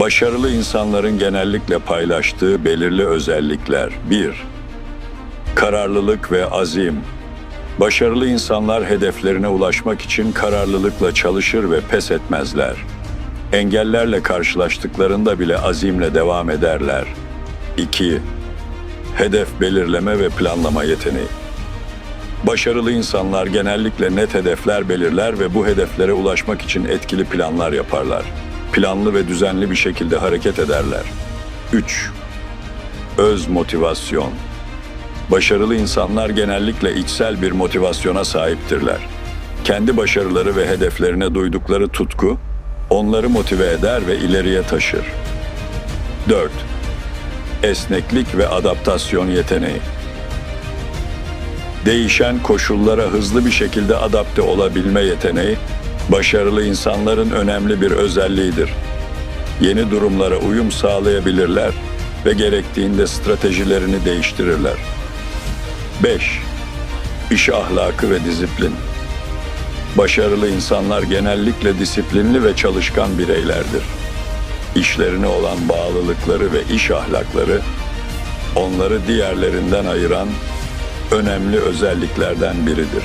Başarılı insanların genellikle paylaştığı belirli özellikler. 1. Kararlılık ve azim. Başarılı insanlar hedeflerine ulaşmak için kararlılıkla çalışır ve pes etmezler. Engellerle karşılaştıklarında bile azimle devam ederler. 2. Hedef belirleme ve planlama yeteneği. Başarılı insanlar genellikle net hedefler belirler ve bu hedeflere ulaşmak için etkili planlar yaparlar. Planlı ve düzenli bir şekilde hareket ederler. 3. Öz motivasyon. Başarılı insanlar genellikle içsel bir motivasyona sahiptirler. Kendi başarıları ve hedeflerine duydukları tutku onları motive eder ve ileriye taşır. 4. Esneklik ve adaptasyon yeteneği. Değişen koşullara hızlı bir şekilde adapte olabilme yeteneği, başarılı insanların önemli bir özelliğidir. Yeni durumlara uyum sağlayabilirler ve gerektiğinde stratejilerini değiştirirler. 5. İş ahlakı ve disiplin. Başarılı insanlar genellikle disiplinli ve çalışkan bireylerdir. İşlerine olan bağlılıkları ve iş ahlakları onları diğerlerinden ayıran önemli özelliklerden biridir.